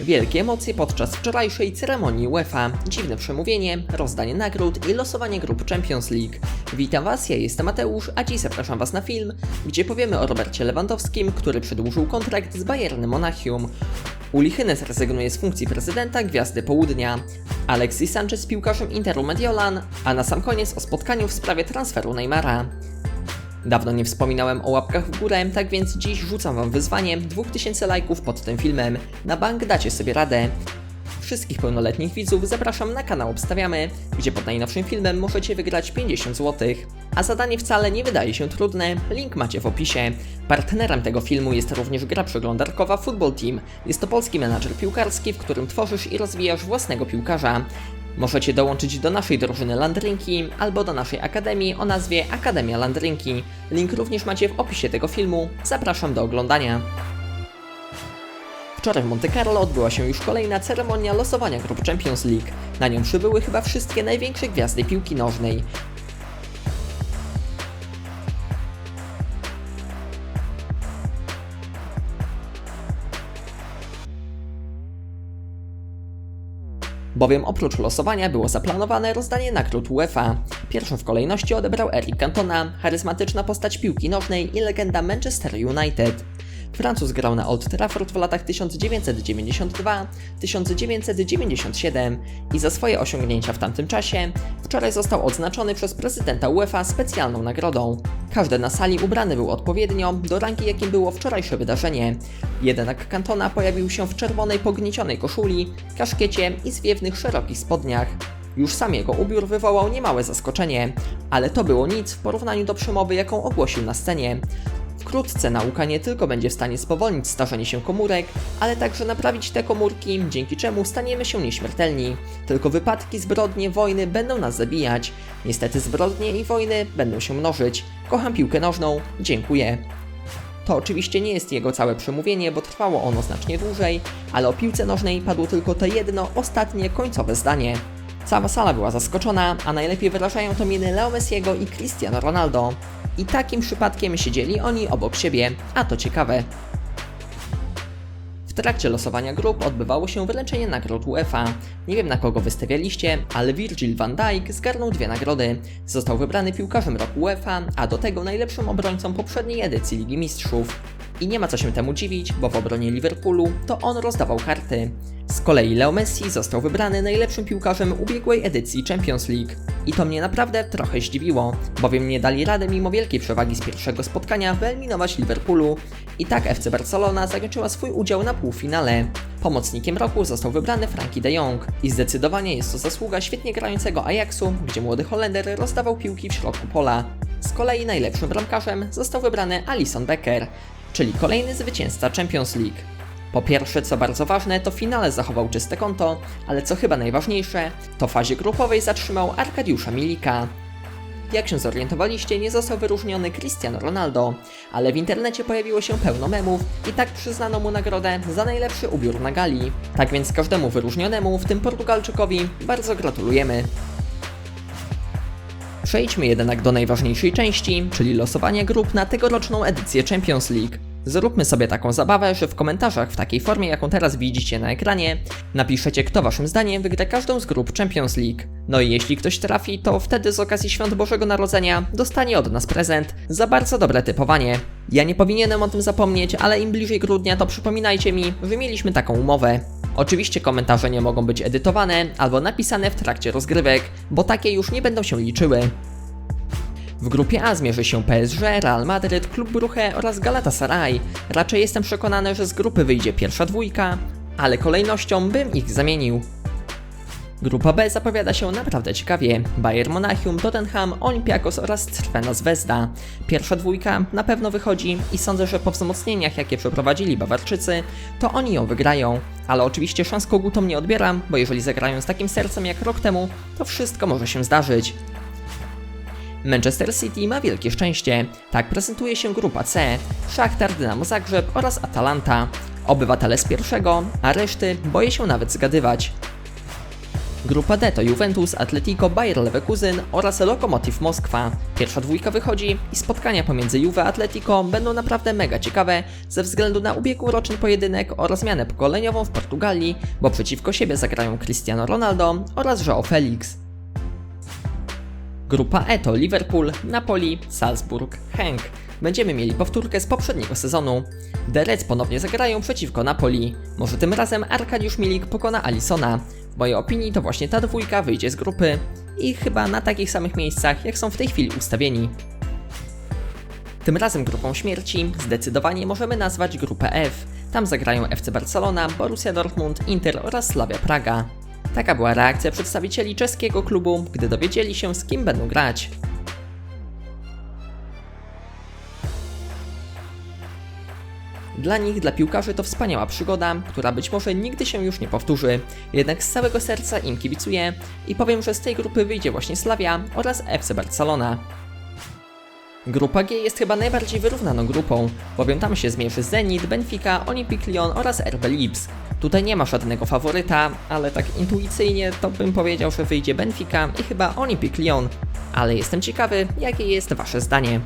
Wielkie emocje podczas wczorajszej ceremonii UEFA, dziwne przemówienie, rozdanie nagród i losowanie grup Champions League. Witam Was, ja jestem Mateusz, a dziś zapraszam Was na film, gdzie powiemy o Robercie Lewandowskim, który przedłużył kontrakt z Bayernem Monachium. Uli Hynes rezygnuje z funkcji prezydenta Gwiazdy Południa. Alexis Sanchez piłkarzem Interu Mediolan, a na sam koniec o spotkaniu w sprawie transferu Neymara. Dawno nie wspominałem o łapkach w górę, tak więc dziś rzucam wam wyzwanie 2000 lajków pod tym filmem. Na bank dacie sobie radę. Wszystkich pełnoletnich widzów zapraszam na kanał Obstawiamy, gdzie pod najnowszym filmem możecie wygrać 50 zł. A zadanie wcale nie wydaje się trudne, link macie w opisie. Partnerem tego filmu jest również gra przeglądarkowa Football Team. Jest to polski menadżer piłkarski, w którym tworzysz i rozwijasz własnego piłkarza. Możecie dołączyć do naszej drużyny Landrynki albo do naszej akademii o nazwie Akademia Landrynki. Link również macie w opisie tego filmu. Zapraszam do oglądania. Wczoraj w Monte Carlo odbyła się już kolejna ceremonia losowania grup Champions League. Na nią przybyły chyba wszystkie największe gwiazdy piłki nożnej. Bowiem oprócz losowania było zaplanowane rozdanie nagród UEFA. Pierwszą w kolejności odebrał Eric Cantona, charyzmatyczna postać piłki nożnej i legenda Manchester United. Francuz grał na Old Trafford w latach 1992-1997 i za swoje osiągnięcia w tamtym czasie wczoraj został odznaczony przez prezydenta UEFA specjalną nagrodą. Każdy na sali ubrany był odpowiednio do rangi jakim było wczorajsze wydarzenie. Jednak Cantona pojawił się w czerwonej pogniecionej koszuli, kaszkiecie i zwiewnych szerokich spodniach. Już sam jego ubiór wywołał niemałe zaskoczenie, ale to było nic w porównaniu do przemowy, jaką ogłosił na scenie. Wkrótce nauka nie tylko będzie w stanie spowolnić starzenie się komórek, ale także naprawić te komórki, dzięki czemu staniemy się nieśmiertelni. Tylko wypadki, zbrodnie, wojny będą nas zabijać. Niestety zbrodnie i wojny będą się mnożyć. Kocham piłkę nożną, dziękuję. To oczywiście nie jest jego całe przemówienie, bo trwało ono znacznie dłużej, ale o piłce nożnej padło tylko to jedno, ostatnie, końcowe zdanie. Cała sala była zaskoczona, a najlepiej wyrażają to miny Leo Messiego i Cristiano Ronaldo. I takim przypadkiem siedzieli oni obok siebie, a to ciekawe. W trakcie losowania grup odbywało się wręczenie nagród UEFA. Nie wiem na kogo wystawialiście, ale Virgil van Dijk zgarnął dwie nagrody. Został wybrany piłkarzem roku UEFA, a do tego najlepszym obrońcą poprzedniej edycji Ligi Mistrzów. I nie ma co się temu dziwić, bo w obronie Liverpoolu to on rozdawał karty. Z kolei Leo Messi został wybrany najlepszym piłkarzem ubiegłej edycji Champions League. I to mnie naprawdę trochę zdziwiło, bowiem nie dali rady mimo wielkiej przewagi z pierwszego spotkania wyeliminować Liverpoolu. I tak FC Barcelona zakończyła swój udział na półfinale. Pomocnikiem roku został wybrany Frankie de Jong i zdecydowanie jest to zasługa świetnie grającego Ajaxu, gdzie młody Holender rozdawał piłki w środku pola. Z kolei najlepszym bramkarzem został wybrany Alison Becker, czyli kolejny zwycięzca Champions League. Po pierwsze, co bardzo ważne, to w finale zachował czyste konto, ale co chyba najważniejsze, to w fazie grupowej zatrzymał Arkadiusza Milika. Jak się zorientowaliście, nie został wyróżniony Cristiano Ronaldo, ale w internecie pojawiło się pełno memów i tak przyznano mu nagrodę za najlepszy ubiór na gali. Tak więc każdemu wyróżnionemu, w tym Portugalczykowi, bardzo gratulujemy. Przejdźmy jednak do najważniejszej części, czyli losowania grup na tegoroczną edycję Champions League. Zróbmy sobie taką zabawę, że w komentarzach w takiej formie, jaką teraz widzicie na ekranie, napiszecie, kto waszym zdaniem wygra każdą z grup Champions League. No i jeśli ktoś trafi, to wtedy z okazji Świąt Bożego Narodzenia dostanie od nas prezent za bardzo dobre typowanie. Ja nie powinienem o tym zapomnieć, ale im bliżej grudnia, to przypominajcie mi, że mieliśmy taką umowę. Oczywiście komentarze nie mogą być edytowane albo napisane w trakcie rozgrywek, bo takie już nie będą się liczyły. W grupie A zmierzy się PSG, Real Madryt, Klub Brugge oraz Galatasaray. Raczej jestem przekonany, że z grupy wyjdzie pierwsza dwójka, ale kolejnością bym ich zamienił. Grupa B zapowiada się naprawdę ciekawie. Bayern Monachium, Tottenham, Olympiakos oraz Crvena Zvezda. Pierwsza dwójka na pewno wychodzi i sądzę, że po wzmocnieniach jakie przeprowadzili Bawarczycy, to oni ją wygrają. Ale oczywiście szans kogutom nie odbieram, bo jeżeli zagrają z takim sercem jak rok temu, to wszystko może się zdarzyć. Manchester City ma wielkie szczęście. Tak prezentuje się grupa C, Szachtar, Dynamo Zagrzeb oraz Atalanta. Obywatele z pierwszego, a reszty boję się nawet zgadywać. Grupa D to Juventus, Atletico, Bayer Leverkusen oraz Lokomotiv Moskwa. Pierwsza dwójka wychodzi i spotkania pomiędzy Juve a Atletico będą naprawdę mega ciekawe ze względu na ubiegłoroczny pojedynek oraz zmianę pokoleniową w Portugalii, bo przeciwko siebie zagrają Cristiano Ronaldo oraz João Felix. Grupa E to Liverpool, Napoli, Salzburg, Henk. Będziemy mieli powtórkę z poprzedniego sezonu. The Reds ponownie zagrają przeciwko Napoli. Może tym razem Arkadiusz Milik pokona Alisona. W mojej opinii to właśnie ta dwójka wyjdzie z grupy. I chyba na takich samych miejscach, jak są w tej chwili ustawieni. Tym razem grupą śmierci zdecydowanie możemy nazwać grupę F. Tam zagrają FC Barcelona, Borussia Dortmund, Inter oraz Slavia Praga. Taka była reakcja przedstawicieli czeskiego klubu, gdy dowiedzieli się z kim będą grać. Dla nich, dla piłkarzy to wspaniała przygoda, która być może nigdy się już nie powtórzy. Jednak z całego serca im kibicuję i powiem, że z tej grupy wyjdzie właśnie Slavia oraz FC Barcelona. Grupa G jest chyba najbardziej wyrównaną grupą, bowiem tam się zmierzy Zenit, Benfica, Olympique Lyon oraz RB Leipzig. Tutaj nie ma żadnego faworyta, ale tak intuicyjnie to bym powiedział, że wyjdzie Benfica i chyba Olympique Lyon. Ale jestem ciekawy, jakie jest wasze zdanie.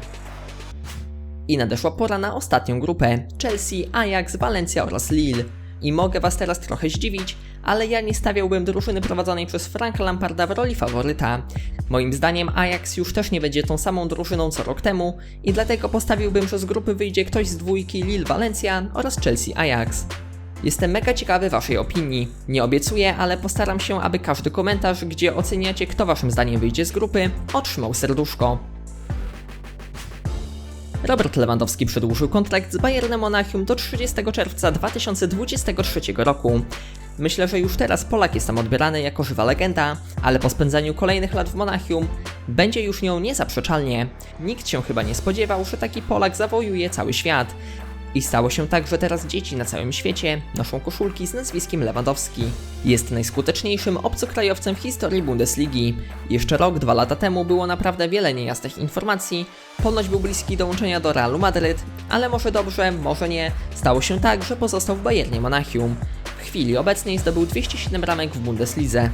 I nadeszła pora na ostatnią grupę: Chelsea, Ajax, Valencia oraz Lille. I mogę was teraz trochę zdziwić, ale ja nie stawiałbym drużyny prowadzonej przez Franka Lamparda w roli faworyta. Moim zdaniem Ajax już też nie będzie tą samą drużyną co rok temu i dlatego postawiłbym, że z grupy wyjdzie ktoś z dwójki Lille Valencia oraz Chelsea Ajax. Jestem mega ciekawy waszej opinii. Nie obiecuję, ale postaram się, aby każdy komentarz, gdzie oceniacie kto waszym zdaniem wyjdzie z grupy, otrzymał serduszko. Robert Lewandowski przedłużył kontrakt z Bayernem Monachium do 30 czerwca 2023 roku. Myślę, że już teraz Polak jest tam odbierany jako żywa legenda, ale po spędzeniu kolejnych lat w Monachium będzie już nią niezaprzeczalnie. Nikt się chyba nie spodziewał, że taki Polak zawojuje cały świat. I stało się tak, że teraz dzieci na całym świecie noszą koszulki z nazwiskiem Lewandowski. Jest najskuteczniejszym obcokrajowcem w historii Bundesligi. Jeszcze rok, dwa lata temu było naprawdę wiele niejasnych informacji. Ponoć był bliski dołączenia do Realu Madryt, ale może dobrze, może nie. Stało się tak, że pozostał w Bayernie Monachium. W chwili obecnej zdobył 207 ramek w Bundeslidze.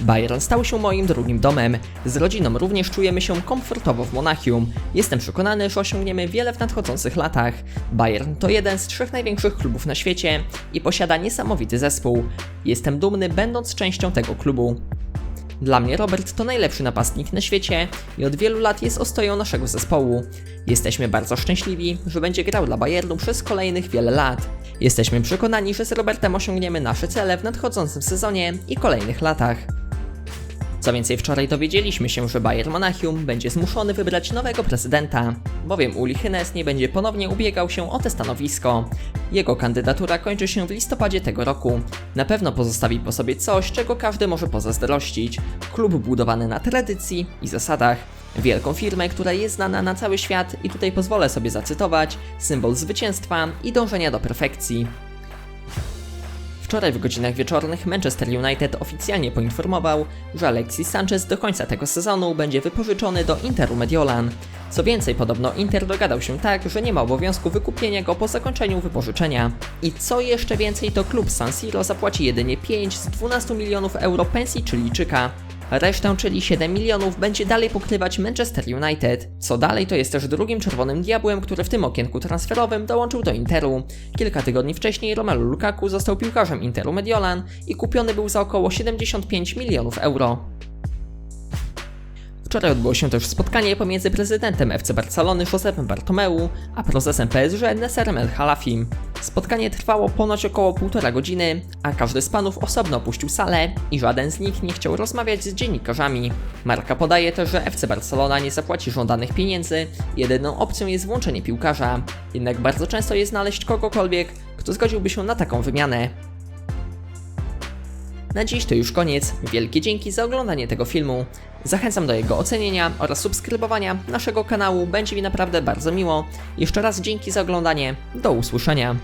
Bayern stał się moim drugim domem. Z rodziną również czujemy się komfortowo w Monachium. Jestem przekonany, że osiągniemy wiele w nadchodzących latach. Bayern to jeden z trzech największych klubów na świecie i posiada niesamowity zespół. Jestem dumny, będąc częścią tego klubu. Dla mnie Robert to najlepszy napastnik na świecie i od wielu lat jest ostoją naszego zespołu. Jesteśmy bardzo szczęśliwi, że będzie grał dla Bayernu przez kolejnych wiele lat. Jesteśmy przekonani, że z Robertem osiągniemy nasze cele w nadchodzącym sezonie i kolejnych latach. Co więcej, wczoraj dowiedzieliśmy się, że Bayern Monachium będzie zmuszony wybrać nowego prezydenta, bowiem Uli Hynes nie będzie ponownie ubiegał się o te stanowisko. Jego kandydatura kończy się w listopadzie tego roku. Na pewno pozostawi po sobie coś, czego każdy może pozazdrościć. Klub budowany na tradycji i zasadach. Wielką firmę, która jest znana na cały świat i tutaj pozwolę sobie zacytować, symbol zwycięstwa i dążenia do perfekcji. Wczoraj w godzinach wieczornych Manchester United oficjalnie poinformował, że Alexis Sanchez do końca tego sezonu będzie wypożyczony do Interu Mediolan. Co więcej, podobno Inter dogadał się tak, że nie ma obowiązku wykupienia go po zakończeniu wypożyczenia. I co jeszcze więcej, to klub San Siro zapłaci jedynie 5 z 12 milionów euro pensji Chilijczyka. Resztę, czyli 7 milionów, będzie dalej pokrywać Manchester United. Co dalej, to jest też drugim czerwonym diabłem, który w tym okienku transferowym dołączył do Interu. Kilka tygodni wcześniej Romelu Lukaku został piłkarzem Interu Mediolan i kupiony był za około 75 milionów euro. Wczoraj odbyło się też spotkanie pomiędzy prezydentem FC Barcelony Josepem Bartomeu, a prezesem PSG Nesserem El Halafim. Spotkanie trwało ponoć około półtora godziny, a każdy z panów osobno opuścił salę i żaden z nich nie chciał rozmawiać z dziennikarzami. Marka podaje też, że FC Barcelona nie zapłaci żądanych pieniędzy, jedyną opcją jest włączenie piłkarza. Jednak bardzo często jest znaleźć kogokolwiek, kto zgodziłby się na taką wymianę. Na dziś to już koniec. Wielkie dzięki za oglądanie tego filmu. Zachęcam do jego ocenienia oraz subskrybowania naszego kanału, będzie mi naprawdę bardzo miło. Jeszcze raz dzięki za oglądanie. Do usłyszenia.